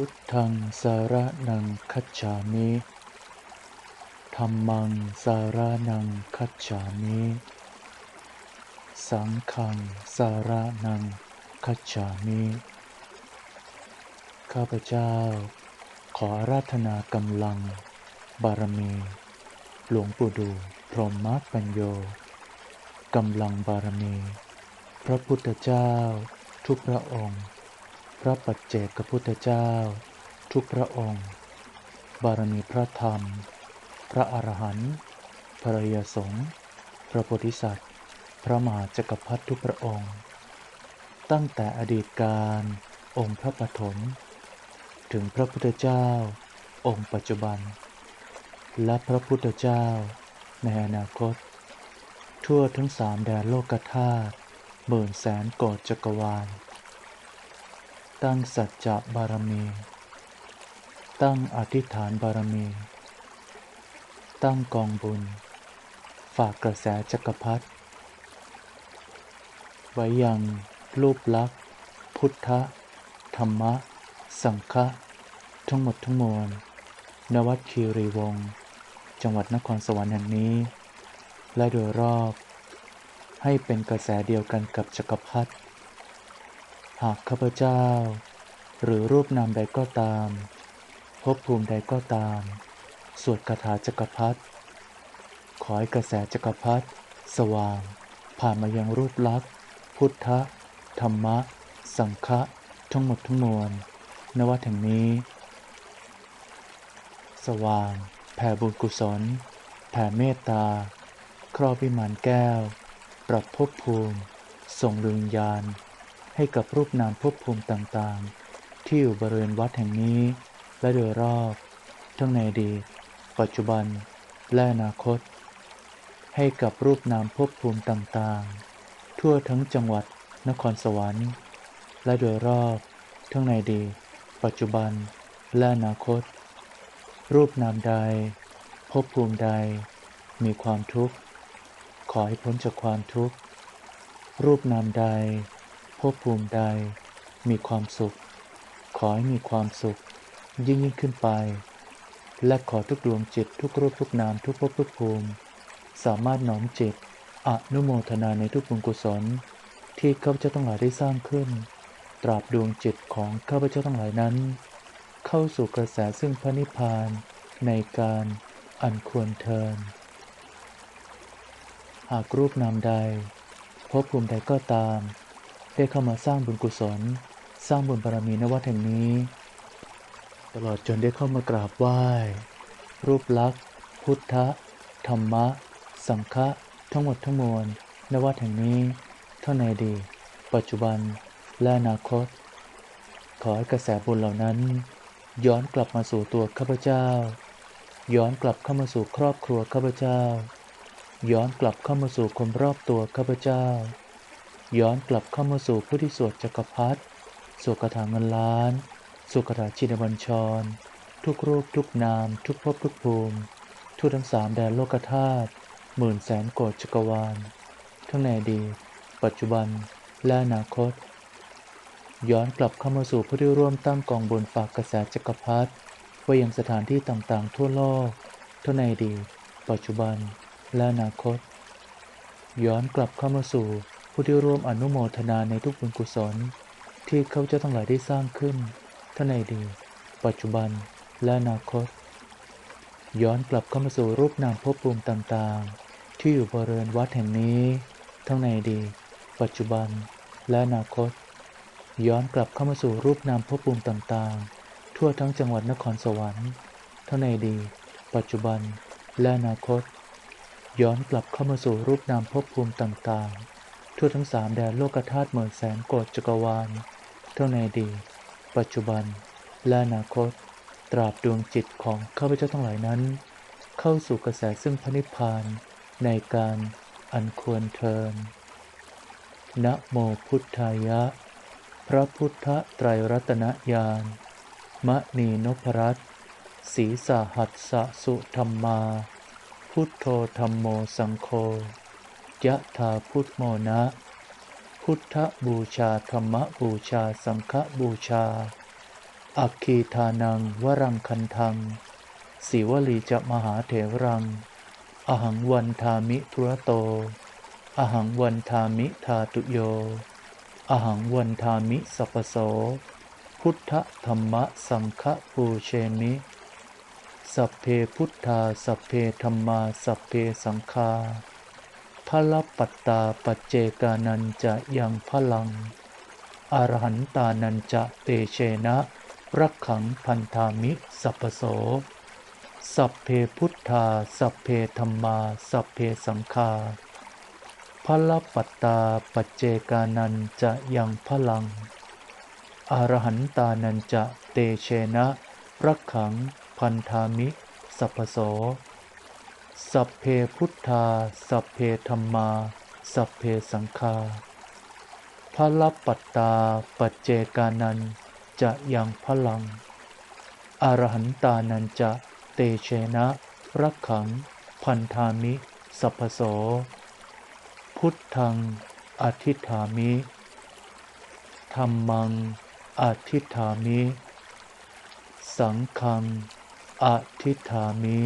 พุทธังสารนังคัจฉามิธัมมังสารนังคัจฉามิ สังฆังสารนังคัจฉามิ ข้าพเจ้า ขอราธนากำลัง บารมี หลวงปู่ดูพรหมปัญโยกำลังบารมี พระพุทธเจ้าทุกพระองค์ พระปัจเจกพุทธเจ้า ทุกพระองค์ บารมีพระธรรม พระอรหันต์พระยสงฆ์พระโพธิสัตว์ พระมหาจักรพรรดิทุกพระองค์ ตั้งแต่อดีตการองค์พระปฐมถึงพระพุทธเจ้า องค์ปัจจุบัน และพระพุทธเจ้า ในอนาคต ทั่วทั้งสามแดนโลกธาตุหมื่นแสนโกฏจักรวาล ตั้งสัจจะบารมี ตั้งอธิษฐานบารมี ตั้งกองบุญ ฝากกระแสจักรพรรดิไว้ยังรูปลักษณ์พุทธ ธรรมะ สังฆะทั้งหมดทั้งมวลณวัดคีรีวงศ์จังหวัดนครสวรรค์แห่งนี้ และโดยรอบ ให้เป็นกระแสเดียวกันกับจักรพรรดิ หากข้าพเจ้า หรือรูปนามใดก็ตามภพภูมิใดก็ตาม สวดคาถาจักรพรรดิขอให้กระแสจักรพรรดิสว่าง ผ่านมายังรูปลักษณ์พุทธธรรมะ สังฆะทั้งหมดทั้งมวลนวัดแห่งนี้ สว่าง แผ่บุญกุศล แผ่เมตตา ครอบวิมานแก้ว ปรับภพภูมิ ส่งดวงวิญญาณ ให้กับรูปนามภพภูมิต่างๆ ที่อยู่บริเวณวัดแห่งนี้ และโดยรอบ ทั้งในอดีตปัจจุบัน และอนาคต ให้กับรูปนามภพภูมิต่างๆ ทั่วทั้งจังหวัดนครสวรรค์ และโดยรอบ ทั้งในอดีตปัจจุบัน และอนาคต รูปนามใดภพภูมิใด มีความทุกข์ ขอให้พ้นจากความทุกข์ รูปนามใด ภพภูมิใด มีความสุข ขอให้มีความสุข ยิ่งยิ่งขึ้นไป และขอทุกดวงจิตทุกรูปทุกนามทุกภพทุกภูมิ สามารถน้อมจิตอนุโมทนาในทุกบุญกุศล ที่ข้าพเจ้าทั้งหลายได้สร้างขึ้น ตราบดวงจิตของข้าพเจ้าทั้งหลายนั้น เข้าสู่กระแสซึ่งพระนิพพานในการอันควรเทินหากรูปนามใดภพภูมิใดก็ตาม ได้เข้ามาสร้างบุญกุศล สร้างบุญบารมีในวัดแห่งนี้ ตลอดจนได้เข้ามากราบไหว้ รูปลักษณ์ พุทธธรรมะ สังฆะทั้งหมดทั้งมวลในวัดแห่งนี้ เท่าในดี ปัจจุบันและอนาคต ขอให้กระแสบุญเหล่านั้น ย้อนกลับมาสู่ตัวข้าพเจ้า ย้อนกลับเข้ามาสู่ครอบครัวข้าพเจ้า ย้อนกลับเข้ามาสู่คนรอบตัวข้าพเจ้า ย้อนกลับเข้ามาสู่ผู้ที่สวดจักรพรรดิสวดคาถาเงินล้านสวดคาถาชินบัญชร ทุกรูปทุกนาม ทุกภพทุกภูมิทั่วทั้งสามแดนโลกธาตุหมื่นแสนโกฏจักรวาล ทั้งในอดีตปัจจุบันและอนาคต ย้อนกลับเข้ามาสู่ผู้ที่ร่วมตั้งกองบุญฝากกระแสจักรพรรดิไว้ยังสถานที่ต่างๆ ทั่วโลกทั้งในอดีตปัจจุบันและอนาคต ย้อนกลับเข้ามาสู่ ผู้ที่ร่วมอนุโมทนาในทุกบุญกุศล ที่เขาเจ้าทั้งหลายได้สร้างขึ้นทั้งในอดีตปัจจุบันและอนาคต ย้อนกลับเข้ามาสู่รูปนามภพภูมิต่างๆ ที่อยู่บริเวณวัดแห่งนี้ ทั้งในอดีตปัจจุบันและอนาคต ย้อนกลับเข้ามาสู่รูปนามภพภูมิต่างๆ ทั่วทั้งจังหวัดนครสวรรค์ ทั้งในอดีตปัจจุบันและอนาคต ย้อนกลับเข้ามาสู่รูปนามภพภูมิต่างๆ ทั่วทั้งสามแดนโลกธาตุหมื่นแสนโกฏจักรวาล เทั้งในดี ปัจจุบัน และอนาคต ตราบดวงจิตของข้าพเจ้าทั้งหลายนั้น เข้าสู่กระแสซึ่งพระนิพพาน ในการอันควรเทินนะโมพุทธายะ พระพุทธไตรรัตนญาณมะนีนพรัตศีสาหัสสะสุธรรมา พุทโธธรรมโมสังโฆ ยะธาพุทโมนะ พุทธบูชาธรรมบูชาสังฆบูชา อัคคีทานังวรังคันทังสิวลีจะมหาเถรัง อหังวันทามิทุระโต อหังวันทามิทาตุโย อหังวันทามิสัพพโส พุทธธรรมสังฆปูเชมิสัพเพพุทธาสัพเพธรรมาสัพเพสังฆา พลปัตตาปเจกานันจะยังพลัง อรหันตานันจะเตเชนะรักขังพันธามิสัพโส สัพเพพุทธา สัพเพธรรมา สัพเพสังฆาพลปัตตาปเจกานันจะยังพลัง อรหันตานันจะเตเชนะรักขังพันธามิสัพพโส สัพเพพุทธา สัพเพธรรมา สัพเพสังฆาพลปัตตา ปัจเจกานันจะยังพลัง อรหันตานันจะเตเชนะ รักขัง พันธามิ สัพพโส พุทธัง อธิฐามิธรรมัง อธิฐามิ สังฆังอธิฐามิ